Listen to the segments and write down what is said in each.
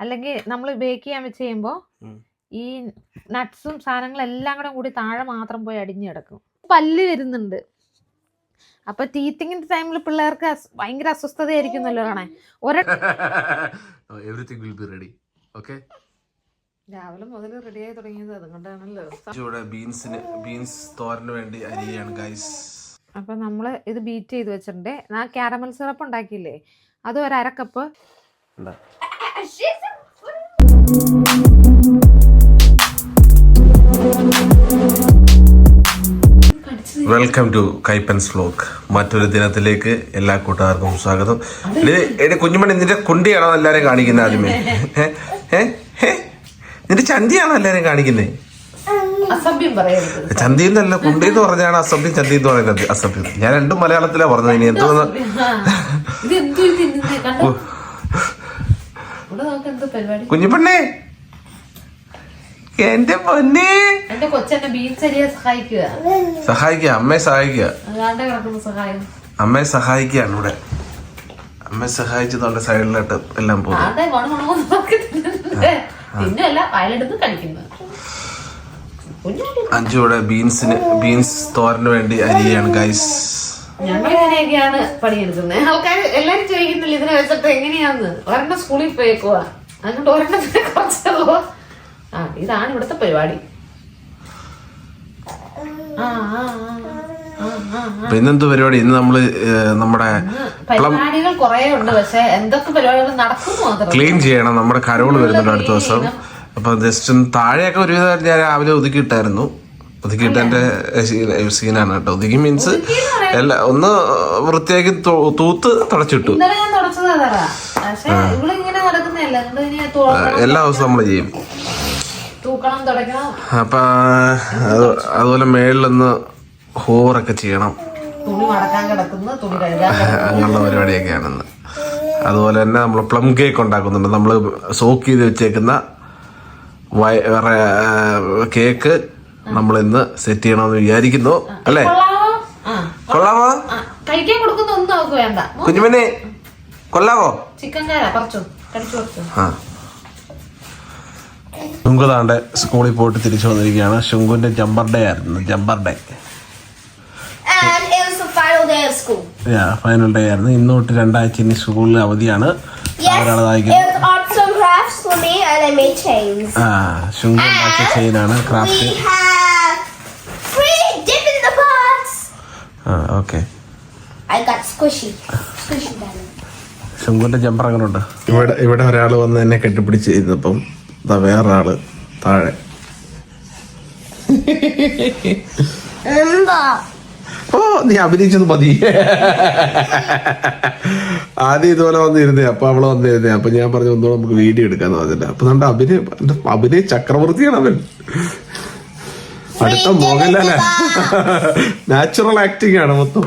അല്ലെങ്കിൽ നമ്മൾ ബേക്ക് ചെയ്യാൻ വെച്ച് കഴിയുമ്പോൾ ഈ നട്ട്സും സാധനങ്ങളും എല്ലാം കൂടെ കൂടി താഴെ മാത്രം പോയി അടിഞ്ഞു കിടക്കും. പല്ല് വരുന്നുണ്ട്. അപ്പൊ ടീത്തിങ്ങിന്റെ ടൈമിൽ പിള്ളേർക്ക് ഭയങ്കര അസ്വസ്ഥതയായിരിക്കുന്നല്ലോ കാണാൻ. ഒര വിൽ ബി റെഡി ഓക്കെ രാവിലെ മുതൽ റെഡി ആയി തുടങ്ങിയത് അതുകൊണ്ടാണല്ലോ. ബീൻസിന് ബീൻസ് തോരന് വേണ്ടി അരിയാണ് ഗൈസ് അപ്പൊ നമ്മൾ ഇത് ബീറ്റ് ചെയ്ത് വെച്ചിട്ടുണ്ട്. ആ കാരമൽ സിറപ്പ് ഉണ്ടാക്കിയില്ലേ? അത് ഒരു അര cup welcome to Kaippans vlog മറ്റൊരു ദിനത്തിലേക്ക് എല്ലാ കൂട്ടുകാർക്കും സ്വാഗതം. എന്റെ കുഞ്ഞുമണി നിന്റെ കുണ്ടിയാണോ എല്ലാരെയും കാണിക്കുന്നത് ആദ്യമേ? നിന്റെ ചന്തിയാണോ എല്ലാരെയും കാണിക്കുന്നത് പറയരുത്. ചന്തി എന്നല്ല കുണ്ടി എന്ന് പറഞ്ഞാണ് അസഭ്യം ചന്തി എന്ന് പറയുന്നത് അസഭ്യം. ഞാൻ രണ്ടും മലയാളത്തിലാ പറഞ്ഞത് ഇനി എന്തോന്ന് ഇത് എന്തു തിന്നുന്നേ കണ്ടോ ഇവിടെ നമുക്ക് എന്ത് പരിപാടി കുഞ്ഞുപെണ്ണേ എന്റെ പൊന്നെ. എന്റെ കൊച്ചെന്നെ സഹായിക്കുക. സഹായിക്കുക അമ്മയെ സഹായിക്കുക. അമ്മയെ സഹായിക്കുകയാണ് ഇവിടെ. അമ്മയെ സഹായിച്ചതുകൊണ്ട് സൈഡിലോട്ട് എല്ലാം പോകും. അഞ്ചു ഇവിടെ ബീൻസിന് ബീൻസ് തോരന് വേണ്ടി അരിയാണ് ഗൈസ് ഞങ്ങൾ ഇങ്ങനെയൊക്കെയാണ് പണിയെടുക്കുന്നത്. ആൾക്കാർ എല്ലാരും ചോദിക്കുന്നില്ല ഇതിനെ വെച്ചിട്ട് എങ്ങനെയാന്ന്? ഒരെണ്ണം സ്കൂളിൽ പോയേക്കുവാ. അതുകൊണ്ട് ഒരെണ്ണത്തിന് കുറച്ചുള്ളൂ ആ ഇതാണ് ഇവിടുത്തെ പരിപാടി. ആ പരിപാടി? ഇന്ന് നമ്മൾ നമ്മുടെ പരിപാടികൾ കൊറേ ഉണ്ട് പക്ഷെ എന്തൊക്കെ പരിപാടികൾ നടക്കുന്നു ക്ലീൻ ചെയ്യണം. നമ്മുടെ കരോൾ വരുന്നുണ്ട് അടുത്ത ദിവസം. അപ്പൊ ജസ്റ്റ് താഴെയൊക്കെ ഒരുവിധം ഞാൻ രാവിലെ ഒതുക്കിയിട്ടായിരുന്നു. ഒതുക്കിയിട്ടെ സീനാണ് കേട്ടോ. ഒതുക്കി മീൻസ് അല്ല ഒന്ന് വൃത്തിയാക്കി തൂത്ത് തുടച്ചിട്ടു. എല്ലാ ദിവസവും നമ്മൾ ചെയ്യും. അപ്പൊ അത് അതുപോലെ മേളിലൊന്ന് ഹോറൊക്കെ ചെയ്യണം. അങ്ങനെയുള്ള പരിപാടിയൊക്കെയാണെന്ന്. അതുപോലെ തന്നെ നമ്മൾ പ്ലം കേക്ക് ഉണ്ടാക്കുന്നുണ്ട്. നമ്മൾ സോക്ക് ചെയ്ത് വെച്ചേക്കുന്ന കേക്ക് നമ്മൾ ഇന്ന് സെറ്റ് ചെയ്യണമെന്ന് വിചാരിക്കുന്നു അല്ലേ? കൊള്ളാമോ കൊള്ളാമോ കഴിക്കാൻ കൊടുക്കുന്ന ഒന്നും അവർക്ക് വേണ്ട. കുഞ്ഞുമനെ കൊള്ളാവോ? ചിക്കൻ ആ. ശുങ്കുതാണ്ട് സ്കൂളിൽ പോയിട്ട് തിരിച്ചു വന്നിരിക്കുകയാണ്. ശുങ്കുന്റെ ജമ്പർ ഡേ ആയിരുന്നു ജമ്പർ ഡേ. ഫൈനൽ ഡേ ആയിരുന്നു. ഇന്ന് തൊട്ട് രണ്ടാഴ്ച ഇനി സ്കൂളിൽ അവധിയാണ്. ആ ശുങ്ക ഉണ്ടാക്കിയ ചെയിനാണ് ക്രാഫ്റ്റ് ഓക്കെ. ശുങ്കുന്റെ ജമ്പർ അങ്ങനെ ഉണ്ട് ഇവിടെ ഇവിടെ ഒരാൾ വന്ന് എന്നെ കെട്ടിപ്പിടിച്ച് ഇരുന്നപ്പം ഇതാ വേറൊരാൾ താഴെ? ഓ നീ അഭിനയിച്ചത് മതി. ആദ്യം ഇതുപോലെ വന്നിരുന്നേ അപ്പൊ അവൾ വന്നിരുന്നേ. അപ്പൊ ഞാൻ പറഞ്ഞു ഒന്നുകൂടെ നമുക്ക് വീഡിയോ എടുക്കാന്ന് പറഞ്ഞില്ല അപ്പൊ നമ്മുടെ അഭിനയ അഭിനയ ചക്രവർത്തിയാണ് അവൻ. അടുത്ത മോഹൻലാല നാച്ചുറൽ ആക്ടിങ് ആണ് മൊത്തം.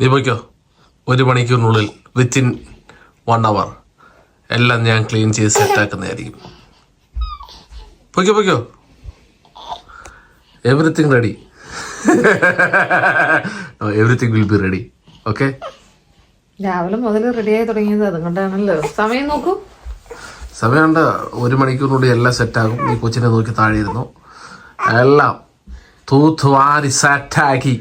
നീ പോയിക്കോ. ഒരു മണിക്കൂറിനുള്ളിൽ വിത്തിൻ വൺ അവർ എല്ലാം ഞാൻ ക്ലീൻ ചെയ്ത് സെറ്റാക്കുന്നതായിരിക്കും പൊയ്ക്കോ പൊയ്ക്കോ. Everything ready everything will be ready okay രാവിലെ മുതൽ റെഡി ആയി തുടങ്ങിയത് അതുകൊണ്ടാണല്ലോ. സമയം നോക്കൂ. സമയമുണ്ട്. ഒരു മണിക്കൂറിനുള്ളിൽ എല്ലാം സെറ്റാകും ഈ കൊച്ചിനെ നോക്കി താഴെ ഇരുന്നു എല്ലാം തൂത്ത് വാരി സെറ്റാക്കി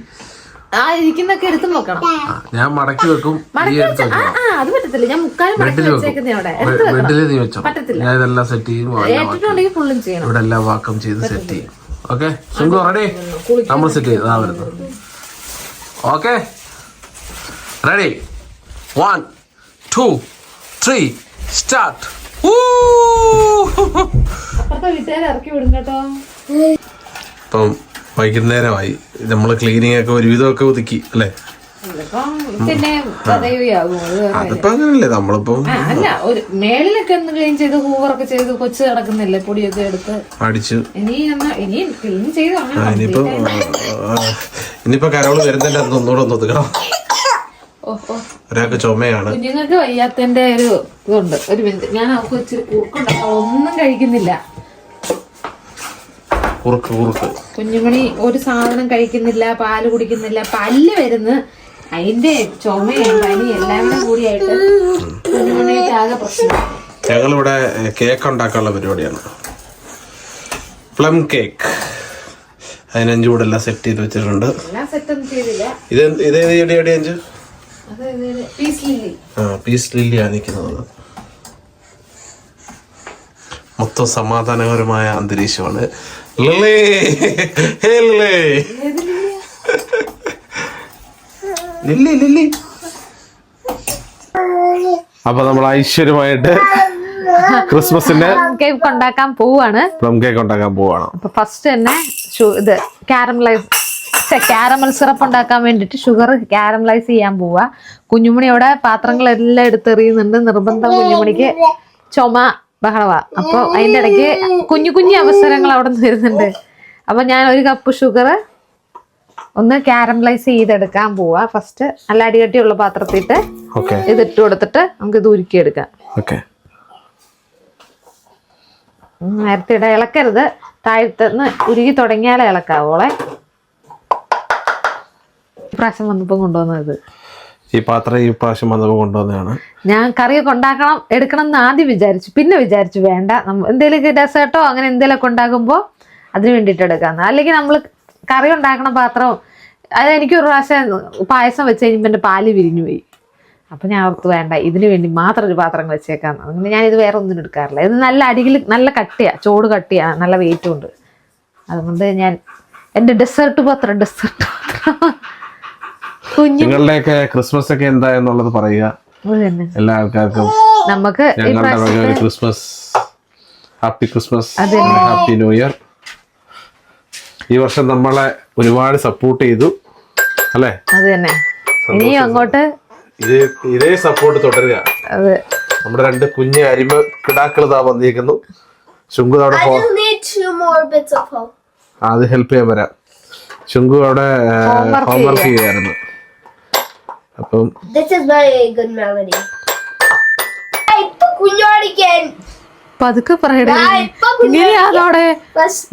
ഞാൻ മടക്കി വെക്കും. ബെഡിൽ നീ വെച്ചോ. ഞാൻ ഇതെല്ലാം സെറ്റ് ചെയ്യും ഇവിടെ എല്ലാം വാക്കം ചെയ്ത് സെറ്റ് ചെയ്യും. ഓക്കെ ശുങ്കു റെഡി നമ്മൾ സെറ്റ് ചെയ്ത് ആ വരുന്നു. Okay ready one two three start ഇപ്പം വൈകുന്നേരമായി. നമ്മൾ ക്ലീനിങ് ഒക്കെ ഒരുവിധമൊക്കെ ഒതുക്കി അല്ലേ? അതിപ്പോ അങ്ങനല്ലേ നമ്മളിപ്പം അല്ല ഒരു മേളിലൊക്കെ ഒന്ന് ക്ലീൻ ചെയ്ത് ഹൂവറൊക്കെ ചെയ്ത് കൊച്ചു കിടക്കുന്നില്ലേ പൊടിയൊക്കെ എടുത്ത്. അടിച്ചു. ഇനി ഇനി ക്ലീൻ ചെയ്ത് ഇനിയിപ്പം ഇനിയിപ്പോ കരോൾ വരുന്നില്ല അന്ന് ഒന്നുകൂടെ ഒന്ന് ഒതുക്കണം. ഒരാൾക്ക് ചുമയാണ്. കുഞ്ഞുങ്ങൾക്ക് വയ്യാത്തന്റെ ഒരു ഇതുണ്ട്. ഒരു മിനിറ്റ്. ഞാൻ അവർക്ക് ഇച്ചിരി കുറുക്കുണ്ട്. ഒന്നും കഴിക്കുന്നില്ല. കുറുക്ക് കുറുക്ക്. കുഞ്ഞുമണി ഒരു സാധനം കഴിക്കുന്നില്ല പാൽ കുടിക്കുന്നില്ല. പല്ല് വരുന്ന്. അതിന്റെ ചുമയും പനി എല്ലാം കൂടെ കൂടിയായിട്ട് കുഞ്ഞുമണിയുടെ ആകെ പ്രശ്നം. ഞങ്ങളിവിടെ കേക്ക് ഉണ്ടാക്കാനുള്ള പരിപാടിയാണ്. പ്ലം കേക്ക് അതിനഞ്ചുകൂടെ എല്ലാം സെറ്റ് ചെയ്ത് വെച്ചിട്ടുണ്ട്. എല്ലാം സെറ്റ് ഒന്നും ചെയ്തില്ല. ഇത് ഇത് ഏത് ചെടി അഞ്ച്? ആ പീസ് ലില്ലിയാണ് നിൽക്കുന്നത്. മൊത്തം സമാധാനപരമായ അന്തരീക്ഷമാണ്. Lily hey Lily Lily Lily. അപ്പൊ നമ്മൾ ഐശ്വര്യമായിട്ട് ക്രിസ്മസിന്റെ കേക്ക് ഉണ്ടാക്കാൻ പോവാണ്. പ്ലം കേക്ക് ഉണ്ടാക്കാൻ പോവാണ്. അപ്പൊ ഫസ്റ്റ് തന്നെ ഇത് കാരമലൈസ് കാരമൽ സിറപ്പ് ഉണ്ടാക്കാൻ വേണ്ടിട്ട് ഷുഗർ കാരമലൈസ് ചെയ്യാൻ പോവാ. കുഞ്ഞുമണി അവിടെ പാത്രങ്ങളെല്ലാം എടുത്തെറിയുന്നുണ്ട്. നിർബന്ധം കുഞ്ഞുമണിക്ക് ചുമ ബഹളവ. അപ്പൊ അതിന്റെ ഇടയ്ക്ക് കുഞ്ഞു കുഞ്ഞു അവസരങ്ങൾ അവിടെ നിന്ന് വരുന്നുണ്ട്. അപ്പൊ ഞാൻ ഒരു കപ്പ് ഷുഗർ ഒന്ന് കാരമലൈസ് ചെയ്തെടുക്കാൻ പോവാ. ഫസ്റ്റ് നല്ല അടികട്ടിയുള്ള പാത്രത്തിട്ട് ഇതിട്ട് കൊടുത്തിട്ട് നമുക്ക് ഇത് ഉരുക്കിയെടുക്കാം. നേരത്തെ ഇട ഇളക്കരുത്. താഴത്തുനിന്ന് ഉരുകി തുടങ്ങിയാലേ ഇളക്കാവോളെ. ഇപ്രാവശ്യം വന്നപ്പോൾ കൊണ്ടുവന്നത്. ഈ പാത്രം ഈ പ്രാവശ്യം വന്നപ്പോൾ കൊണ്ടുവന്നതാണ്. ഞാൻ കറിയൊക്കെ ഉണ്ടാക്കണം എടുക്കണം എന്ന് ആദ്യം വിചാരിച്ചു. പിന്നെ വിചാരിച്ചു വേണ്ട എന്തെങ്കിലും ഡെസേർട്ടോ അങ്ങനെ എന്തെങ്കിലുമൊക്കെ ഉണ്ടാക്കുമ്പോൾ അതിന് വേണ്ടിയിട്ട് എടുക്കാന്ന്. അല്ലെങ്കിൽ നമ്മൾ കറി ഉണ്ടാക്കണ പാത്രം അത് എനിക്ക് ഒരു പ്രാവശ്യം പായസം വെച്ച് കഴിഞ്ഞപ്പോൾ എന്റെ പാൽ വിരിഞ്ഞു പോയി. അപ്പം ഞാൻ ഓർത്ത് വേണ്ട ഇതിന് വേണ്ടി മാത്രം ഒരു പാത്രം വെച്ചേക്കാം അങ്ങനെ ഞാൻ ഇത് വേറെ ഒന്നും എടുക്കാറില്ല. ഇത് നല്ല അടിയിൽ നല്ല കട്ടിയാ ചോട് കട്ടിയാ നല്ല വെയിറ്റും ഉണ്ട്. അതുകൊണ്ട് ഞാൻ എന്റെ ഡെസേർട്ട് പാത്രം ഡെസേർട്ട് നിങ്ങളുടെയൊക്കെ ക്രിസ്മസ് ഒക്കെ എന്താ എന്നുള്ളത് പറയുക. അത് തന്നെ. എല്ലാ ആൾക്കാർക്കും നമുക്ക് ഈ ഞങ്ങളുടെ വക ഒരു Christmas happy Christmas happy new year. ഈ വർഷം നമ്മളെ ഒരുപാട് സപ്പോർട്ട് ചെയ്തു. അല്ലേ? അത് തന്നെ. ഇനിയും അങ്ങോട്ട് ഇതേ ഇതേ സപ്പോർട്ട് തുടരുക. അതെ. നമ്മുടെ രണ്ട് കുഞ്ഞ് അരിമ കിടാക്കൾ താ വന്നിരിക്കുന്നു. ശുങ്കു അവിടെ ഹോ- just need two more bits of hope. ആ, അത് ഹെൽപ്പ് ചെയ്യാൻ വരാം. ശുങ്കു അവിടെ ഹോംവർക്ക് ചെയ്യായിരുന്നു. അപ്പം This is very good melody. Hey, കുഞ്ഞോടിക്കൻ. പതുക്കെ പറയടേ. ഇങ്ങനെയാണോടെ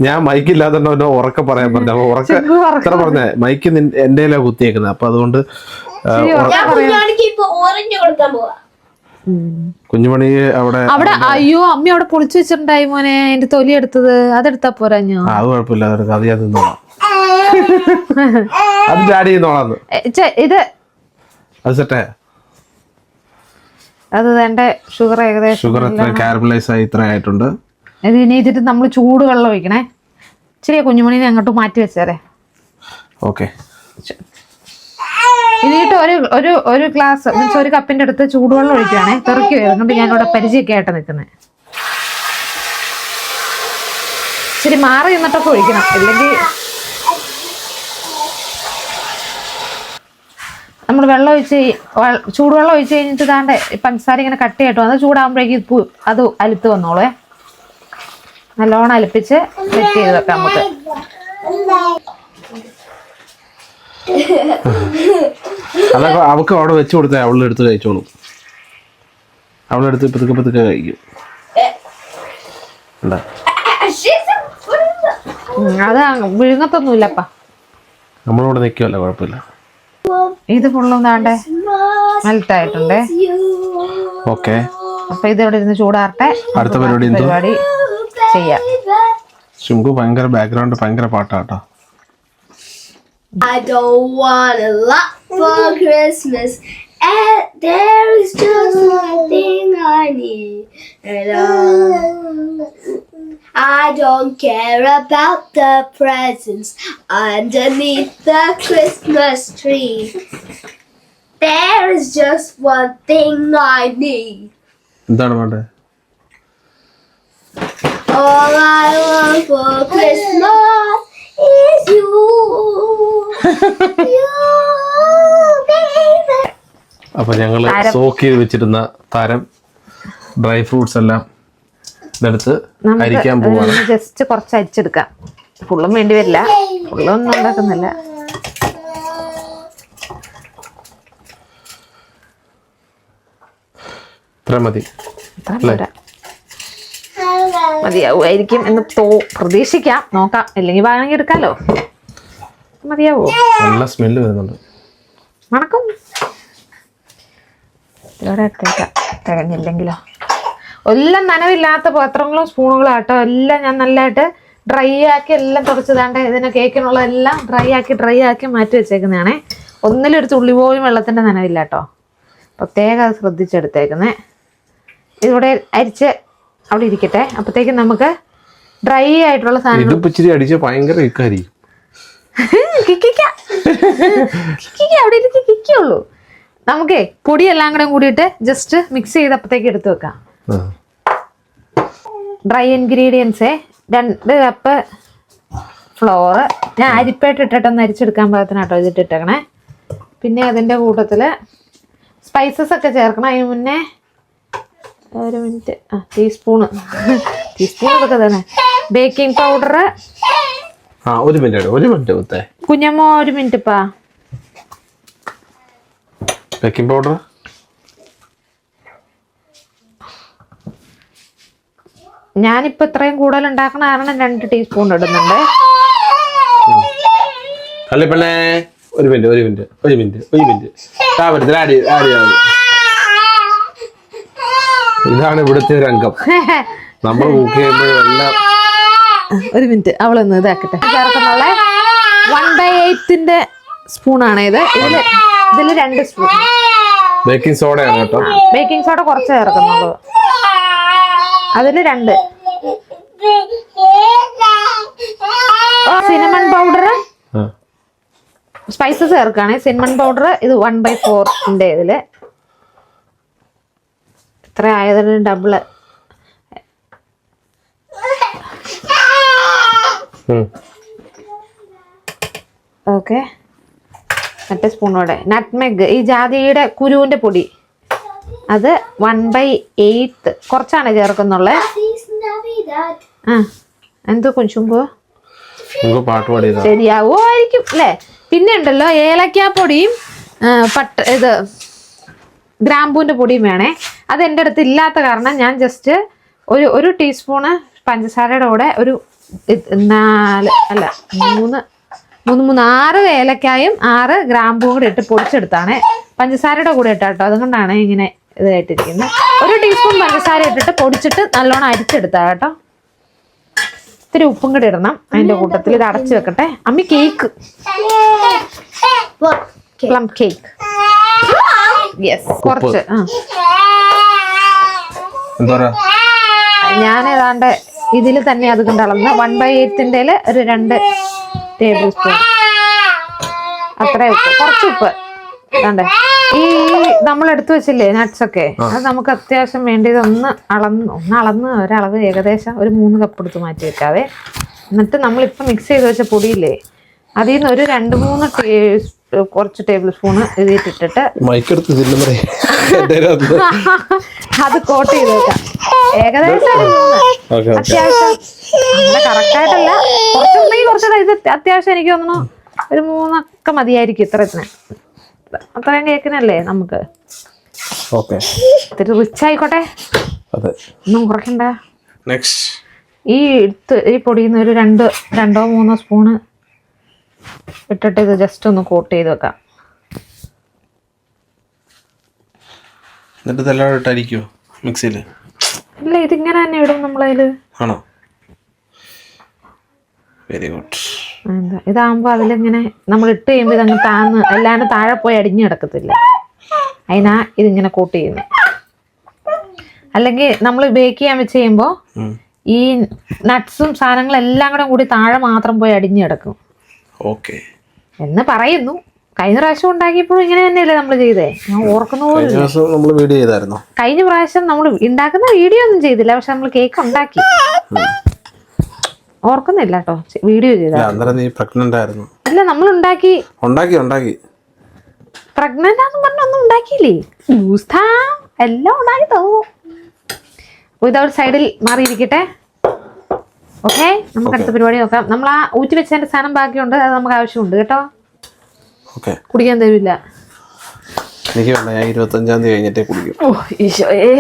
ഞാൻ മൈക്കില്ലാതെ എന്നെ ഉറക്കെ പറയാൻ പറഞ്ഞു. അപ്പൊ ഉറക്കെ ഇത്ര പറഞ്ഞേ. മൈക്ക് എന്റെ കുത്തിയേക്കുന്നത് അപ്പൊ അതുകൊണ്ട് ആ, ശരി, ഉറ- ഞാൻ കുഞ്ഞോടിക്ക് ഇപ്പൊ ഓറഞ്ച് കൊടുക്കാൻ പോവാ. കുഞ്ഞുമണി അവിടെ അവിടെ അയ്യോ അമ്മ അവിടെ പൊളിച്ചു വെച്ചിട്ടുണ്ടായി മോനെ. എന്റെ തൊലി എടുത്തത്. അതെടുത്താ പോരാ ഞാൻ അത് കുഴപ്പമില്ല. അത് ഞാൻ തിന്നോളാം. അത് ഡാഡി ചെയ്യുന്നോളാന്ന് ഇത് അത് സെറ്റേ അത് എന്റെ ഷുഗർ ഏകദേശം ഷുഗർ എത്ര കാരമലൈസ് ആയി ഇത്ര ആയിട്ടുണ്ട്? ഇത് ഇനി ഇതിട്ട് നമ്മൾ ചൂട് വെള്ളം ഒഴിക്കണേ. ശരിയാ കുഞ്ഞുമണിനെ അങ്ങോട്ട് മാറ്റി വെച്ചേരെ. ഓക്കെ. ഇതിട്ട് ഒരു ഒരു ഒരു ഗ്ലാസ് മീൻസ് ഒരു കപ്പിന്റെ അടുത്ത് ചൂടുവെള്ളം ഒഴിക്കുകയാണേ തെറുക്കി വരും. അതുകൊണ്ട് ഞാൻ ഇവിടെ പരിചയമൊക്കെ ആയിട്ട് നിൽക്കുന്നത് ശരി മാറി നിന്നിട്ടൊക്കെ ഒഴിക്കണം. ഇല്ലെങ്കിൽ നമ്മൾ വെള്ളം ഒഴിച്ച് ചൂടുവെള്ളം ഒഴിച്ച് കഴിഞ്ഞിട്ട് താണ്ട് പഞ്ചസാര ഇങ്ങനെ കട്ടിയായിട്ട് വന്ന് ചൂടാകുമ്പോഴേക്കും ചൂടാകുമ്പോഴേക്ക് പു- അത് അലുത്ത് വന്നോളേ നല്ലോണം അലിപ്പിച്ച് സെറ്റ് ചെയ്ത് വെക്കാം നമുക്ക്. അതൊക്കെ അവക്ക് അവിടെ വെച്ച് കൊടുത്താൽ അവളെടുത്ത് കഴിച്ചോളും. അടുത്ത് പതുക്കെ പതുക്കെ കഴിക്കും. അത് വിഴുങ്ങത്തൊന്നുമില്ലപ്പാ. നമ്മളിവിടെ നിൽക്കുമല്ലോ കുഴപ്പമില്ല. ഇത് ഫുള്ളും താണ്ടേ മെൽറ്റ് ആയിട്ടുണ്ട് You. ഓക്കെ അപ്പൊ ഇത് ഇവിടെ ഇരുന്ന് ചൂടാറട്ടെ അടുത്ത പരിപാടി പരിപാടി ചെയ്യാം ശുങ്കു ഭയങ്കര ബാക്ക്ഗ്രൗണ്ട് ഭയങ്കര പാട്ടാട്ടോ I don't want a lot for Christmas. And there is just one thing I need. And uh, I don't care about the presents underneath the Christmas tree. There is just one thing I need. എന്താണ് വേണ്ടത് All I want for Christmas is you. you, baby. അപ്പൊ ഞങ്ങൾ. Soak ചെയ്ത് വെച്ചിരുന്ന തരം dry fruits എല്ലാം ഇതെടുത്ത് അരിക്കാൻ പോവാണ്. ജസ്റ്റ് കുറച്ച് അരിച്ചെടുക്കാം. ഫുള്ളും വേണ്ടി വരില്ല. ഫുള്ളൊന്നും ഉണ്ടാക്കുന്നില്ല. ഇത്ര മതി. പോരാ. മതിയാവുമായിരിക്കും എന്ന് തോ പ്രതീക്ഷിക്കാം. നോക്കാം. അല്ലെങ്കിൽ വേണമെങ്കിൽ എടുക്കാലോ. മതിയാവോ? നല്ല സ്മെല്ല് വരുന്നുണ്ട്. മണക്കും. തികഞ്ഞില്ലെങ്കിലോ? എല്ലാം നനവില്ലാത്ത പാത്രങ്ങളും സ്പൂണുകളും ആട്ടോ. എല്ലാം ഞാൻ നല്ലതായിട്ട് ഡ്രൈ ആക്കി എല്ലാം തുടച്ച് ഇതിനെ ഇതിന് കേക്കിനുള്ള എല്ലാം ഡ്രൈ ആക്കി ഡ്രൈ ആക്കി മാറ്റി വെച്ചേക്കുന്നതാണേ. ഒന്നിലൊരു തുള്ളി പോലും വെള്ളത്തിന്റെ നനവില്ല കേട്ടോ. പ്രത്യേകം അത് ശ്രദ്ധിച്ചെടുത്തേക്കുന്നേ. ഇതിവിടെ അരിച്ച് അവിടെ ഇരിക്കട്ടെ. അപ്പോഴത്തേക്കും നമുക്ക് ഡ്രൈ ആയിട്ടുള്ള സാധനം അടിച്ച ഭയങ്കര അവിടെ ഇരിക്കുള്ളൂ നമുക്കേ പൊടിയെല്ലാം കൂടെ കൂടിയിട്ട് ജസ്റ്റ് മിക്സ് ചെയ്ത് അപ്പത്തേക്ക് എടുത്ത് വെക്കാം. ഡ്രൈ ഇൻഗ്രീഡിയൻസേ രണ്ട് കപ്പ് ഫ്ലോറ് ഞാൻ അരിപ്പേട്ട് ഇട്ടിട്ടൊന്ന് അരിച്ചെടുക്കാൻ പാകത്തിനാട്ടോ ഇതിട്ടിട്ടേക്കണേ പിന്നെ അതിന്റെ കൂട്ടത്തിൽ സ്പൈസസ് ഒക്കെ ചേർക്കണം. അതിന് മുന്നേ ഒരു മിനിറ്റ് ആ ടീസ്പൂണ് ടീസ്പൂൺ ഇതൊക്കെ തന്നെ ബേക്കിംഗ് പൗഡർ ആ ഒരു മിനിറ്റ് ഒരു മിനിറ്റ് മുത്തേ കുഞ്ഞമ്മ ഒരു മിനിറ്റ് പാ ബേക്കിംഗ് പൗഡർ ഞാനിപ്പോ ഇത്രയും കൂടുതൽ ഉണ്ടാക്കണ കാരണം രണ്ട് ടീസ്പൂൺ ഇടുന്നുണ്ട്. അല്ല പെണ്ണേ ഒരു മിനിറ്റ് ഒരു മിനിറ്റ് ഒരു മിനിറ്റ് ഒരു മിനിറ്റ്. ആഡ് ആഡ് ഇതാണ് ഇവിടുത്തെ ഒരു അംഗം. നമ്മൾ കുക്ക് ചെയ്യുമ്പോഴെല്ലാം ഒരു മിനിറ്റ് അവളൊന്ന് ഇതാക്കട്ടെ. ചേർക്കുന്നുള്ള. വൺ ബൈ എയ്റ്റിന്റെ സ്പൂണാണ് ഇത്. ഇതിൽ ഇതിൽ രണ്ട് സ്പൂൺ ബേക്കിംഗ് സോഡയാണ് കേട്ടോ. ബേക്കിംഗ് സോഡ കുറച്ച് ചേർക്കുന്നുള്ളൂ. അതിൽ രണ്ട്. Cinnamon powder. സ്പൈസസ് ചേർക്കുകയാണെങ്കിൽ സിനമൺ പൗഡർ ഇത് വൺ ബൈ ഫോറിന്റെ ഇതിൽ. ഇത്ര ആയതിന് ഡബിൾ. ഓക്കെ മറ്റേ സ്പൂണോടെ നട്ട്മെഗ് ഈ ജാതിയുടെ കുരുവിന്റെ പൊടി. അത് വൺ ബൈ എയ്ത്ത് കുറച്ചാണ് ചേർക്കുന്നുള്ളത്. ആ എന്തോ കൊഞ്ചുമ്പോ? ശരിയാവുമായിരിക്കും അല്ലേ? പിന്നെ ഉണ്ടല്ലോ ഏലക്കാപ്പൊടിയും പട്ട ഇത് ഗ്രാമ്പൂവിന്റെ പൊടിയും വേണേ. അത് എന്റെ അടുത്ത് ഇല്ലാത്ത കാരണം ഞാൻ ജസ്റ്റ് ഒരു ഒരു ടീസ്പൂണ് പഞ്ചസാരയുടെ കൂടെ ഒരു നാല് അല്ല മൂന്ന് മൂന്ന് മൂന്ന് ആറ് ഏലക്കായും ആറ് ഗ്രാമ്പൂ കൂടെ ഇട്ട് പൊടിച്ചെടുത്താണ്. പഞ്ചസാരയുടെ കൂടെ ഇട്ടാട്ടോ. അതുകൊണ്ടാണ് ഇങ്ങനെ ഇതായിട്ടിരിക്കുന്നത് ഒരു ടീസ്പൂൺ പഞ്ചസാര ഇട്ടിട്ട് പൊടിച്ചിട്ട് നല്ലോണം അരിച്ചെടുത്താ കേട്ടോ. ഇത്തിരി ഉപ്പും കൂടി ഇടണം. അതിന്റെ കൂട്ടത്തിൽ ഇത് അടച്ചു വെക്കട്ടെ. അമ്മി കേക്ക്? പ്ലം കേക്ക് യെസ് കുറച്ച്. ഞാൻ ഏതാണ്ട് ഇതിൽ തന്നെ അത് കൊണ്ട് അളന്ന്. വൺ ബൈ എയ്റ്റിന്റെ ഒരു രണ്ട് ടേബിൾ സ്പൂൺ അത്രേ ഉപ്പ്. കുറച്ച് ഉപ്പ്. വേണ്ടേ ഈ നമ്മൾ എടുത്തു വെച്ചില്ലേ നട്ട്സ് ഒക്കെ? അത് നമുക്ക് അത്യാവശ്യം വേണ്ടിയത് ഒന്ന് അളന്ന് ഒന്ന് അളന്ന് ഒരളവ് ഏകദേശം ഒരു മൂന്ന് കപ്പ് എടുത്ത് മാറ്റി വെക്കാവേ എന്നിട്ട് നമ്മളിപ്പോൾ മിക്സ് ചെയ്ത് വെച്ച പൊടിയില്ലേ അതിൽ നിന്ന് ഒരു രണ്ട് മൂന്ന് കുറച്ച് ടേബിൾ സ്പൂണ് ഇതിട്ടിട്ടിട്ട് മൈക്കെടുത്ത് തിന്നു അത് കോട്ട് ചെയ്ത് വെക്കാം. ഏകദേശം അത്യാവശ്യം കറക്റ്റായിട്ടല്ല കുറച്ചുണ്ടെങ്കിൽ കുറച്ചുകൂടെ ഇത് അത്യാവശ്യം എനിക്ക് തോന്നുന്നു ഒരു മൂന്നൊക്കെ മതിയായിരിക്കും ഇത്രത്തിന്. അത്രയും കേക്കിനല്ലേ നമുക്ക്? ഓക്കെ. ഇത്തിരി റിച്ച് ആയിക്കോട്ടെ. അതെ. ഒന്നും കുറക്കണ്ട നെക്സ്റ്റ് ഈ എടുത്ത് ഈ പൊടിയിൽ നിന്ന് ഒരു രണ്ട് രണ്ടോ മൂന്നോ സ്പൂണ് ഇട്ടിട്ട് ഇത് ജസ്റ്റ് ഒന്ന് കോട്ട് ചെയ്ത് വെക്കാം. എന്നിട്ട് ഇതെല്ലാം മിക്സിയിൽ ഇല്ല ഇതിങ്ങനെ തന്നെ ഇടും നമ്മളതിൽ ആണോ? വെരി ഗുഡ് എന്താ ഇതാകുമ്പോൾ അതിലിങ്ങനെ നമ്മൾ ഇട്ട് കഴിയുമ്പോൾ ഇതങ്ങ് താന്ന് അല്ലാണ്ട് താഴെ പോയി അടിഞ്ഞു കിടക്കത്തില്ല. അതിനാ ഇതിങ്ങനെ കോട്ട് ചെയ്യുന്നത് അല്ലെങ്കിൽ നമ്മൾ ബേക്ക് ചെയ്യാൻ വെച്ച് കഴിയുമ്പോൾ ഈ നട്ട്സും സാധനങ്ങളും എല്ലാം കൂടെ കൂടി താഴെ മാത്രം പോയി അടിഞ്ഞു കിടക്കും. ഓക്കെ. എന്ന് പറയുന്നു. കഴിഞ്ഞ പ്രാവശ്യം ഉണ്ടാക്കിയപ്പോഴും ഇങ്ങനെ തന്നെയല്ലേ നമ്മൾ ചെയ്തേ? ഞാൻ ഓർക്കുന്ന പോലും കഴിഞ്ഞ പ്രാവശ്യം നമ്മൾ ഉണ്ടാക്കുന്ന വീഡിയോ ഒന്നും ചെയ്തില്ല. പക്ഷെ നമ്മൾ കേക്ക് ഉണ്ടാക്കി. ഓർക്കുന്നില്ല കേട്ടോ വീഡിയോ ചെയ്ത. അന്നേരം നീ പ്രഗ്നന്റ് ആയിരുന്നു. അല്ല നമ്മൾ ഉണ്ടാക്കി ഉണ്ടാക്കി. ഉണ്ടാക്കി പ്രഗ്നന്റ് ആണെന്ന് പറഞ്ഞൊന്നും ഉണ്ടാക്കിയില്ലേ? ലൂസ്ഥാ എല്ലാം ഉണ്ടാക്കി തന്നു. ഇതവിടെ സൈഡിൽ മാറിയിരിക്കട്ടെ. ഓക്കെ നമുക്ക് അടുത്ത പരിപാടി നോക്കാം. നമ്മൾ ആ ഊറ്റി വെച്ചതിന്റെ സാധനം ബാക്കിയുണ്ട്. അത് നമുക്ക് ആവശ്യമുണ്ട് കേട്ടോ. കുടിക്കാൻ തരില്ല എനിക്ക് വേണ്ട ഞാൻ ഇരുപത്തഞ്ചാം തീയതി കഴിഞ്ഞിട്ടേ കുടിക്കും. ഓ ഈശോയേ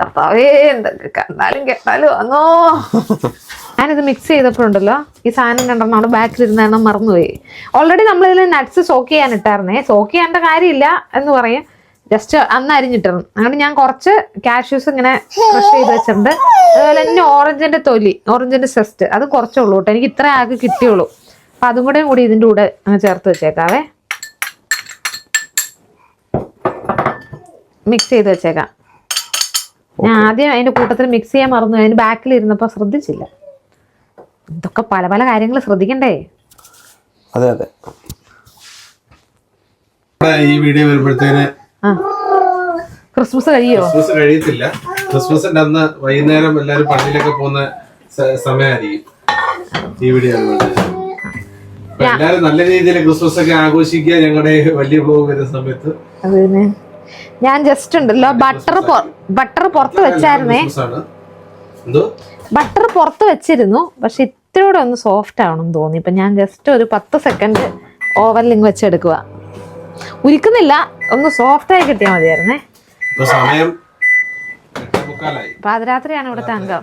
കർത്താവേ എന്തൊക്കെ കണ്ടാലും കേട്ടാലും അങ്ങോ. ഞാനിത് മിക്സ് ചെയ്തപ്പോഴുണ്ടല്ലോ ഈ സാധനം രണ്ടെണ്ണം അവിടെ ബാക്കിൽ ഇരുന്നെണ്ണം മറന്നുപോയി. ഓൾറെഡി നമ്മളിതിൽ നട്ട്സ് സോക്ക് ചെയ്യാൻ ഇട്ടായിരുന്നേ. സോക്ക് ചെയ്യേണ്ട കാര്യമില്ല എന്ന് പറയും. ജസ്റ്റ് അന്ന് അരിഞ്ഞിട്ടിരുന്നു. അങ്ങനെ ഞാൻ കുറച്ച് കാഷ്യൂസ് ഇങ്ങനെ ക്രഷ് ചെയ്ത് വെച്ചിട്ടുണ്ട്. അതുപോലെ തന്നെ ഓറഞ്ചിന്റെ തൊലി ഓറഞ്ചിന്റെ സെസ്റ്റ് അത് കുറച്ചേ ഉള്ളൂ കേട്ടോ. എനിക്ക് ഇത്ര ആകെ കിട്ടിയുള്ളൂ. അപ്പൊ അതും കൂടെ കൂടി ഇതിന്റെ കൂടെ അങ്ങ് ചേർത്ത് വെച്ചേക്കാവേ. മിക്സ് ചെയ്ത് വെച്ചേക്കാം. ഞാൻ ആദ്യം അതിന്റെ കൂട്ടത്തിൽ മിക്സ് ചെയ്യാൻ മറന്നു അതിന് ബാക്കിൽ ഇരുന്നപ്പോൾ ശ്രദ്ധിച്ചില്ല. ഇതൊക്കെ പല പല കാര്യങ്ങൾ ശ്രദ്ധിക്കണ്ടേ? അതെ അതെ. ഈ വീഡിയോ വരുമ്പോഴത്തേന് ക്രിസ്മസ് കഴിയോ? ക്രിസ്മസ് കഴിയത്തില്ല. ക്രിസ്മസിന്റെ അന്ന് വൈകുന്നേരം എല്ലാരും പള്ളിയിലൊക്കെ പോകുന്ന സമയമായിരിക്കും ഈ വീഡിയോ എല്ലാരും നല്ല രീതിയിൽ ക്രിസ്മസ് ഒക്കെ ആഘോഷിക്കുക ഞങ്ങളുടെ വലിയ ബ്ലോഗ് വരുന്ന സമയത്ത്. അത് ഞാൻ ജസ്റ്റ് ഉണ്ടല്ലോ ബട്ടർ ബട്ടർ പുറത്ത് വെച്ചായിരുന്നേ. ബട്ടർ പുറത്ത് വെച്ചിരുന്നു. പക്ഷെ ഇത്തിരി കൂടെ ഒന്ന് സോഫ്റ്റ് ആവണം തോന്നി. ഇപ്പം ഞാൻ ജസ്റ്റ് ഒരു പത്ത് സെക്കൻഡ് ഓവർലിങ് വെച്ചെടുക്കുക ഉരുക്കുന്നില്ല ഒന്ന് സോഫ്റ്റ് ആയി കിട്ടിയാൽ മതിയായിരുന്നേ. പാതിരാത്രിയാണ് ഇവിടുത്തെ അംഗം.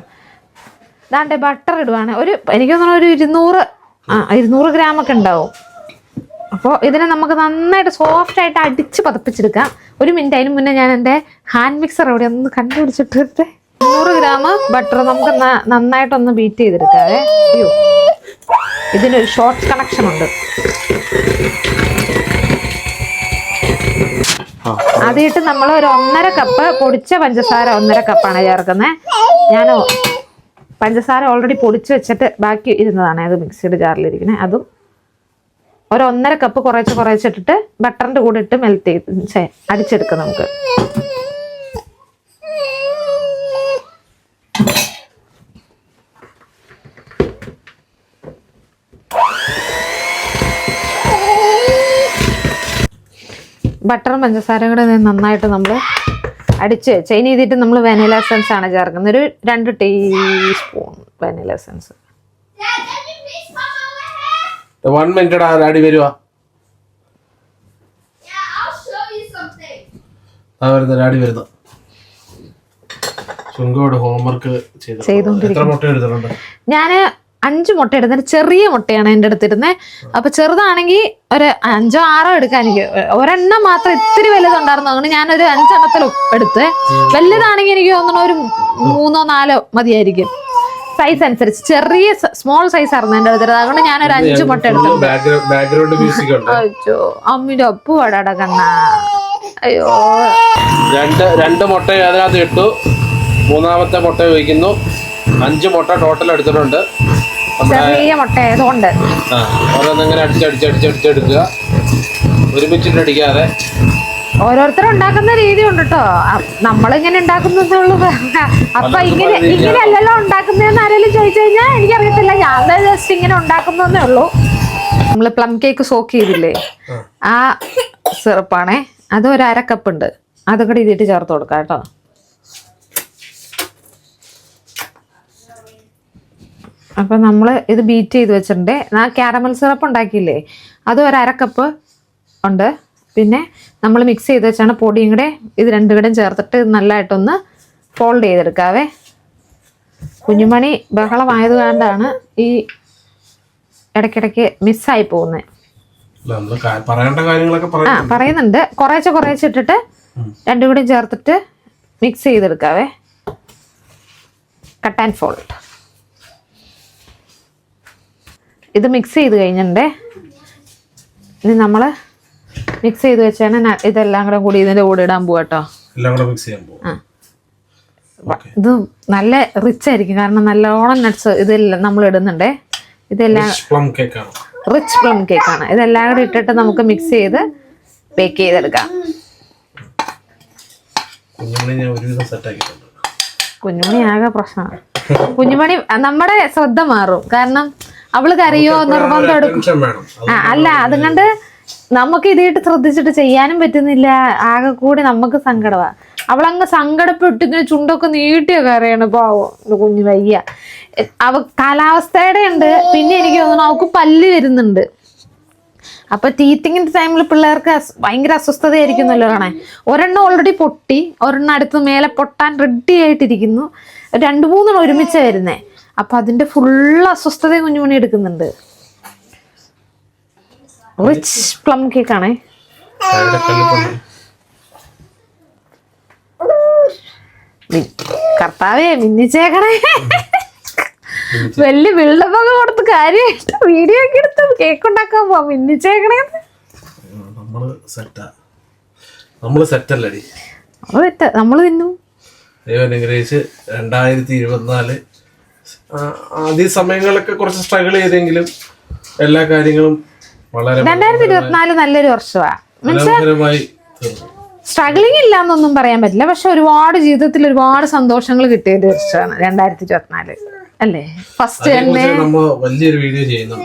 ദാണ്ടെ ബട്ടർ ഇടുവാണ്. ഒരു എനിക്ക് തോന്നുന്നു ഒരു ഇരുന്നൂറ് ആ ഇരുന്നൂറ് ഗ്രാം ഒക്കെ ഉണ്ടാവും. അപ്പോൾ ഇതിനെ നമുക്ക് നന്നായിട്ട് സോഫ്റ്റ് ആയിട്ട് അടിച്ച് പതപ്പിച്ചെടുക്കാം. ഒരു മിനിറ്റ് അതിന് മുന്നേ ഞാൻ എന്റെ ഹാൻഡ് മിക്സർ അവിടെ ഒന്ന് കണ്ടുപിടിച്ചിട്ട് നൂറ് ഗ്രാം ബട്ടർ നമുക്ക് നന്നായിട്ടൊന്ന് ബീറ്റ് ചെയ്തെടുക്കാവേ. അയ്യോ. ഇതിനൊരു ഷോർട്ട് കണക്ഷൻ ഉണ്ട്. അതിട്ട് നമ്മൾ ഒരു ഒന്നര കപ്പ് പൊടിച്ച പഞ്ചസാര ഒന്നര കപ്പാണ് ചേർക്കുന്നത് ഞാൻ പഞ്ചസാര ഓൾറെഡി പൊടിച്ച് വെച്ചിട്ട് ബാക്കി ഇരുന്നതാണ് അത് മിക്സിയുടെ ജാറിലിരിക്കുന്നത് അതും ഒരു ഒന്നര കപ്പ് കുറേശ്ശെ കുറേച്ചിട്ടിട്ട് ബട്ടറിന്റെ കൂടെ ഇട്ട് മെൽറ്റ് ചെയ്ത് അടിച്ചെടുക്കാം നമുക്ക്. ബട്ടറും പഞ്ചസാരയും കൂടെ നന്നായിട്ട് നമ്മൾ അടിച്ച് ചെയിൻ ചെയ്തിട്ട് നമ്മൾ വെനില എസൻസ് ആണ് ചേർക്കുന്നത്. ഒരു രണ്ട് teaspoon vanilla essence one minute വരുവാ. വരുന്ന ഹോംവർക്ക് ചെയ്തു ചെയ്തുകൊണ്ടിരിക്കുന്നു. എത്ര മുട്ട എടുത്തിട്ടുണ്ട്? ഞാൻ അഞ്ച് മുട്ട എടുത്തിട്ട് ചെറിയ മുട്ടയാണ് എന്റെ അടുത്തിരുന്നത് അപ്പൊ ചെറുതാണെങ്കിൽ ഒരു അഞ്ചോ ആറോ എടുക്കാൻ എനിക്ക് ഒരെണ്ണം മാത്രം ഇത്തിരി വലുതുണ്ടായിരുന്നു. അങ്ങനെ ഞാനൊരു അഞ്ചെണ്ണത്തിൽ എടുത്ത്. വലുതാണെങ്കിൽ എനിക്ക് തോന്നുന്നു ഒരു മൂന്നോ നാലോ മതിയായിരിക്കും. സൈസ് അനുസരിച്ച്. ചെറിയ സ്മോൾ സൈസ് ആയിരുന്നു എന്റെ അടുത്തത് അതുകൊണ്ട് ഞാനൊരു അഞ്ച് മുട്ട എടുത്തു അയ്യോ അമ്മിന്റെ ഒപ്പ് പടാട കണ്ണ. അയ്യോ. രണ്ട് രണ്ട് മുട്ട അതിനകത്ത് ഇട്ടു. മൂന്നാമത്തെ മുട്ട ഒഴിക്കുന്നു അഞ്ച് മുട്ട ടോട്ടൽ എടുത്തിട്ടുണ്ട്. ചെറിയ മുട്ട ആയതുകൊണ്ട്. ഓരോന്നിങ്ങനെ ഒരുമിച്ചിട്ട് അടിക്കാതെ. ഓരോരുത്തർ ഉണ്ടാക്കുന്ന രീതി ഉണ്ട് കേട്ടോ നമ്മളിങ്ങനെ ഉണ്ടാക്കുന്നതേ ഉള്ളൂ. അപ്പൊ ഇങ്ങനെ ഇങ്ങനെ അല്ലല്ലോ ഉണ്ടാക്കുന്നതെന്ന് ആരെങ്കിലും ചോദിച്ചു കഴിഞ്ഞാൽ എനിക്കറിയത്തില്ല. ഞാൻ ജസ്റ്റ് ഇങ്ങനെ ഉണ്ടാക്കുന്നതേ ഉള്ളൂ. നമ്മൾ പ്ലം കേക്ക് സോക്ക് ചെയ്തില്ലേ? ആ. സിറപ്പാണേ. അത് ഒരു അര കപ്പ് ഉണ്ട്. അതും കൂടി ഇതിട്ട് ചേർത്ത് കൊടുക്കാം കേട്ടോ. അപ്പം നമ്മൾ ഇത് ബീറ്റ് ചെയ്ത് വെച്ചിട്ടുണ്ട്. ആ ക്യാരമൽ സിറപ്പ് ഉണ്ടാക്കിയില്ലേ? അത് ഒരു അരക്കപ്പ് കപ്പ് ഉണ്ട്. പിന്നെ നമ്മൾ മിക്സ് ചെയ്ത് വെച്ചാണ് പൊടിയും കൂടെ ഇത് രണ്ടും കൂടെയും ചേർത്തിട്ട് നല്ലതായിട്ടൊന്ന് ഫോൾഡ് ചെയ്തെടുക്കാവേ. കുഞ്ഞുമണി ബഹളമായത് കൊണ്ടാണ് ഈ ഇടയ്ക്കിടയ്ക്ക് മിസ്സായി പോകുന്നത് ആ പറയുന്നുണ്ട്. കുറേശ്ശെ കുറേശ്ശെ ഇട്ടിട്ട് രണ്ടും കൂടി ചേർത്തിട്ട് മിക്സ് ചെയ്തെടുക്കാവേ. കട്ട് ആൻഡ് ഫോൾഡ് ഇത് മിക്സ് ചെയ്ത് കഴിഞ്ഞിട്ടുണ്ടേ. ഇനി നമ്മൾ മിക്സ് ചെയ്ത് വെച്ചാണ് ഇതെല്ലാം കൂടെ കൂടി ഇതിന്റെ കൂടെ ഇടാൻ പോവാട്ടോ ഇത് നല്ല റിച്ച് ആയിരിക്കും. കാരണം നല്ലോണം നട്ട്സ് ഇതെല്ലാം നമ്മൾ ഇടുന്നുണ്ടേ. ഇതെല്ലാം റിച്ച് പ്ലം കേക്കാണ് ഇതെല്ലാം കൂടെ ഇട്ടിട്ട് നമുക്ക് മിക്സ് ചെയ്ത് ബേക്ക് ചെയ്തെടുക്കാം. കുഞ്ഞുമണി ആകെ പ്രശ്നമാണ്. കുഞ്ഞുമണി നമ്മുടെ ശ്രദ്ധ മാറും. കാരണം അവൾ കരയോ നിർബന്ധം എടുക്കും. ആ അല്ല അതുകൊണ്ട് നമുക്ക് ഇതിട്ട് ശ്രദ്ധിച്ചിട്ട് ചെയ്യാനും പറ്റുന്നില്ല. ആകെ കൂടി നമുക്ക് സങ്കടമാ അവളങ്ങ് സങ്കടപ്പെട്ട് ഇങ്ങനെ ചുണ്ടൊക്കെ നീട്ടിയ അറിയണം പാവം. എന്റെ കുഞ്ഞു വയ്യ. അവ കാലാവസ്ഥയുടെ ഉണ്ട്. പിന്നെ എനിക്ക് തോന്നുന്നു അവൾക്ക് പല്ല് വരുന്നുണ്ട്. അപ്പൊ ടീത്തിങ്ങിന്റെ ടൈമിൽ പിള്ളേർക്ക് ഭയങ്കര അസ്വസ്ഥതയായിരിക്കുന്നല്ലോ കാണാൻ. ഒരെണ്ണം ഓൾറെഡി പൊട്ടി. ഒരെണ്ണം അടുത്ത് മേലെ പൊട്ടാൻ റെഡി ആയിട്ടിരിക്കുന്നു. രണ്ടു മൂന്നെണ്ണം ഒരുമിച്ച് വരുന്നേ. അപ്പൊ അതിന്റെ ഫുൾ അസ്വസ്ഥത കുഞ്ഞുമണി എടുക്കുന്നുണ്ട്. റിച്ച് പ്ലം കേക്കാണേ കർത്താവേ മിന്നിച്ചേക്കണേ. വലിയ ബിൽഡപ്പൊക്കെ കൊടുത്ത് കാര്യമായിട്ട് വീഡിയോ ഒക്കെ എടുത്ത് കേക്ക് ഉണ്ടാക്കാൻ പോവാ മിന്നിച്ചേക്കണേ. നമ്മൾ സെറ്റ് നമ്മൾ നമ്മൾ തിന്നു. ദൈവം അനുഗ്രഹിച്ച് രണ്ടായിരത്തി ഇരുപത്തിനാല് ആദ്യ സമയങ്ങളൊക്കെ കുറച്ച് സ്ട്രഗിൾ ചെയ്തെങ്കിലും എല്ലാ കാര്യങ്ങളും വളരെ രണ്ടായിരത്തി ഇരുപത്തിനാല് നല്ലൊരു വർഷമാ. സ്ട്രഗിളിങ് ഇല്ല എന്നൊന്നും പറയാൻ പറ്റില്ല. പക്ഷെ ഒരുപാട് ജീവിതത്തിൽ ഒരുപാട് സന്തോഷങ്ങൾ കിട്ടിയ ഒരു വർഷമാണ് രണ്ടായിരത്തി ഇരുപത്തിനാല്. അല്ലേ? ഫസ്റ്റ് തന്നെ വലിയൊരു വീഡിയോ ചെയ്യുന്നു.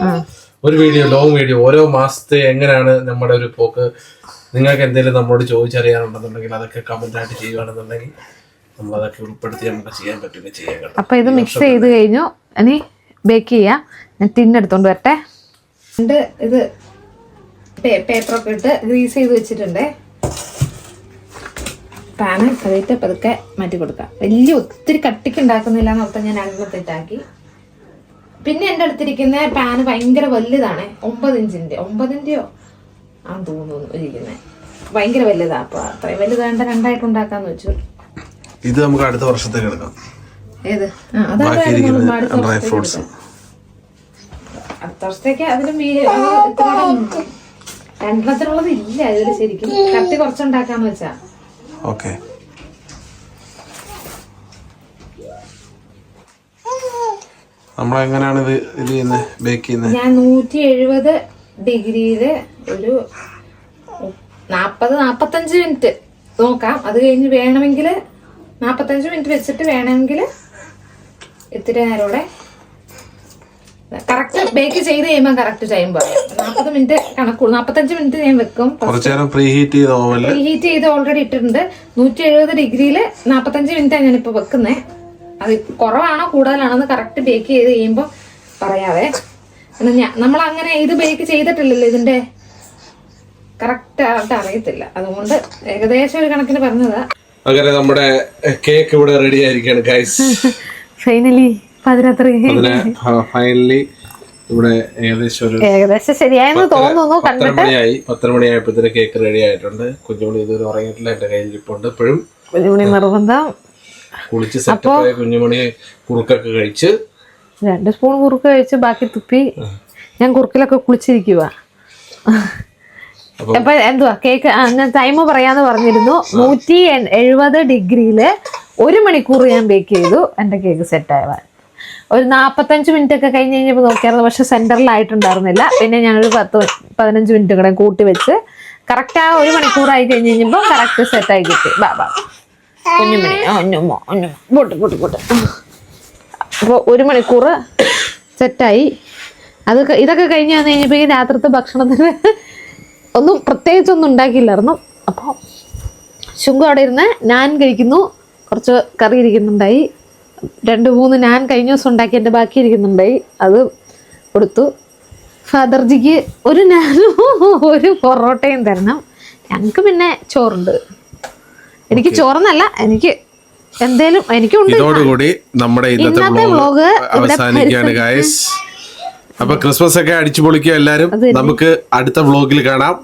ഒരു വീഡിയോ ലോങ് വീഡിയോ ഓരോ മാസത്തെ എങ്ങനെയാണ് നമ്മുടെ ഒരു പോക്ക്? നിങ്ങൾക്ക് എന്തെങ്കിലും നമ്മളോട് ചോദിച്ചറിയാനുണ്ടെന്നുണ്ടെങ്കിൽ അതൊക്കെ കമന്റ് ആയിട്ട് ചെയ്യുകയാണെന്നുണ്ടെങ്കിൽ നമ്മൾ അതൊക്കെ ഉൾപ്പെടുത്തി നമുക്ക് ചെയ്യാൻ പറ്റുക ചെയ്യാൻ കേട്ടോ. അപ്പൊ ഇത് മിക്സ് ചെയ്ത് കഴിഞ്ഞു. ഇനി ബേക്ക് ചെയ്യാം. ഞാൻ ടിന്നെടുത്തോണ്ട് വരട്ടെ. രണ്ട് ഇത് പേപ്പറൊക്കെ ഇട്ട് ഗ്രീസ് ചെയ്ത് വെച്ചിട്ടുണ്ട്. പാന് അതിട്ട് പതുക്കെ മാറ്റി കൊടുക്കാം. വലിയ ഒത്തിരി കട്ടിക്ക് ഉണ്ടാക്കുന്നില്ല എന്ന് ഓർത്താൽ ഞാൻ അകത്തിട്ടാക്കി പിന്നെ എന്റെ അടുത്തിരിക്കുന്ന പാന് ഭയങ്കര വലുതാണ്. ഒമ്പത് ഇഞ്ചിന്റെ ഒമ്പതിന്റെയോ? ആ തോന്നുന്നു ഇരിക്കുന്നത് ഭയങ്കര വലുതാണ് അപ്പോൾ അത്രയും വലുതാണ്ട് രണ്ടായിട്ട് ഉണ്ടാക്കാന്ന് വെച്ചു. ഇത് നമുക്ക് അടുത്ത വർഷത്തേക്ക് എടുക്കാം. ഏത്? അതാണ് ബാക്കിയിരിക്കുന്ന ഡ്രൈ ഫ്രൂട്ട്സ്. അടുത്ത വർഷത്തേക്ക് അതിലും വീ- അത് ഇത്രയും രണ്ടെണ്ണത്തിനുള്ളത് ഇല്ല ഇതിൽ ശരിക്കും. കത്തി കുറച്ചുണ്ടാക്കാന്ന് വെച്ചാ. ഓക്കെ. നമ്മൾ എങ്ങനെയാണ് ഇത് ഇത് ചെയ്യുന്നത് ബേക്ക് ചെയ്യുന്നത് ഞാൻ നൂറ്റി എഴുപത് ഡിഗ്രിയിൽ ഒരു നാപ്പത് നാപ്പത്തഞ്ച് മിനിറ്റ്. നോക്കാം. അത് കഴിഞ്ഞ് വേണമെങ്കിൽ നാപ്പത്തഞ്ച് മിനിറ്റ് വെച്ചിട്ട് വേണമെങ്കിൽ ഇത്തിരി നേരോടെ കറക്റ്റ് ബേക്ക് ചെയ്ത് കഴിയുമ്പോൾ കറക്റ്റ് ടൈം പറയും. നാൽപ്പത് മിനിറ്റ് കണക്കുള്ളൂ നാൽപ്പത്തഞ്ച് മിനിറ്റ് ഞാൻ വെക്കും. കുറച്ചു നേരം പ്രീ ഹീറ്റ് ചെയ്ത ഓവനിൽ ഹീറ്റ് ചെയ്ത് ഓൾറെഡി ഇട്ടിട്ടുണ്ട്. നൂറ്റി എഴുപത് ഡിഗ്രിയിൽ നാൽപ്പത്തഞ്ച് മിനിറ്റാണ് ഞാനിപ്പോൾ വെക്കുന്നത് അത് കുറവാണോ കൂടുതലാണോ എന്ന് കറക്റ്റ് ബേക്ക് ചെയ്ത് കഴിയുമ്പോൾ പറയാവേ. നമ്മൾ അങ്ങനെ ഇത് ബേക്ക് ചെയ്തിട്ടില്ലല്ലോ ഇതിന്റെ. കറക്റ്റ് ആയിട്ട് അറിയത്തില്ല. അതുകൊണ്ട് ഏകദേശം ഒരു കണക്കിന് പറഞ്ഞതാ. അങ്ങനെ നമ്മുടെ കേക്ക് ഇവിടെ റെഡി ആയിരിക്കാണ് ഗൈസ് ഫൈനലി പതിരാത്രി ഫൈനലി ഇവിടെ ഏകദേശം ഒരു ഏകദേശം ശരിയായെന്ന് തോന്നുന്നു പത്തര മണിയായി. പത്തര മണിയായപ്പോഴത്തേക്ക് കേക്ക് റെഡി ആയിട്ടുണ്ട്. കുഞ്ഞുമണി ഇതുവരെ ഉറങ്ങിയിട്ടില്ല എന്റെ കയ്യിൽ ഇരിപ്പുണ്ട് ഇപ്പോഴും. കുഞ്ഞുമണി നിർബന്ധം. കുളിച്ച് സെറ്റപ്പായ കുഞ്ഞുമണി കുറുക്കൊക്കെ കഴിച്ച്. രണ്ട് സ്പൂൺ കുറുക്ക് കഴിച്ച് ബാക്കി തുപ്പി. ഞാൻ കുറുക്കിലൊക്കെ കുളിച്ചിരിക്കുക അപ്പൊ എന്തുവാ? കേക്ക് ഞാൻ ടൈം പറയാന്ന് പറഞ്ഞിരുന്നു. നൂറ്റി എഴുപത് ഡിഗ്രിയിൽ ഒരു മണിക്കൂർ ഞാൻ ബേക്ക് ചെയ്തു. എന്റെ കേക്ക് സെറ്റ് ആവാൻ. ഒരു നാപ്പത്തഞ്ച് മിനിറ്റ് ഒക്കെ കഴിഞ്ഞ് കഴിഞ്ഞപ്പോൾ നോക്കിയായിരുന്നു. പക്ഷെ സെന്ററിലായിട്ടുണ്ടായിരുന്നില്ല പിന്നെ ഞാനൊരു പത്ത് പതിനഞ്ച് മിനിറ്റ് കൂടെ കൂട്ടി വെച്ച് കറക്റ്റ് ആ ഒരു മണിക്കൂറായി കഴിഞ്ഞ് കഴിഞ്ഞപ്പോൾ കറക്റ്റ് സെറ്റായി കിട്ടി. ബാബാ കുഞ്ഞുമണി ഒന്നുമോ ഒന്നുമോ പോട്ട് പോട്ട് പോട്ട് അപ്പോൾ ഒരു മണിക്കൂർ സെറ്റായി അത് ഇതൊക്കെ കഴിഞ്ഞ് വന്നു കഴിഞ്ഞപ്പോൾ രാത്രിത്തെ ഭക്ഷണത്തിന് ഒന്നും പ്രത്യേകിച്ചൊന്നും ഉണ്ടാക്കിയില്ലായിരുന്നു. അപ്പോൾ ശുങ്കു അവിടെ ഇരുന്ന് ഞാൻ കഴിക്കുന്നു. കുറച്ച് കറി ഇരിക്കുന്നുണ്ടായി. രണ്ട് മൂന്ന് ഞാൻ കഴിഞ്ഞ ദിവസം ഉണ്ടാക്കി എന്റെ ബാക്കി ഇരിക്കുന്നുണ്ടായി. അത് കൊടുത്തു. ഫാദർജിക്ക് ഒരു നാനും ഒരു പൊറോട്ടയും തരണം. ഞങ്ങൾക്ക് പിന്നെ ചോറുണ്ട്. എനിക്ക് ചോറെന്നല്ല എനിക്ക് എന്തേലും എനിക്കുണ്ട്. ഇതോടുകൂടി നമ്മുടെ ഇന്നത്തെ വ്ലോഗ് അവസാനിക്കുകയാണ് ഗായ്സ് അപ്പൊ ക്രിസ്മസ് ഒക്കെ അടിച്ചു പൊളിക്കുക എല്ലാരും നമുക്ക് അടുത്ത വ്ലോഗിൽ കാണാം.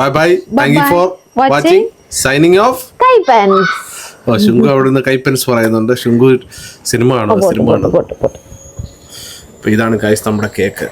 Bye bye thank you for watching signing off ഓ ശുങ്കു അവിടുന്ന് കൈപ്പൻസ് പറയുന്നുണ്ട്. ശുങ്കു സിനിമ ആണോ സിനിമ പോട്ട് അപ്പൊ ഇതാണ് കൈസ് നമ്മുടെ കേക്ക്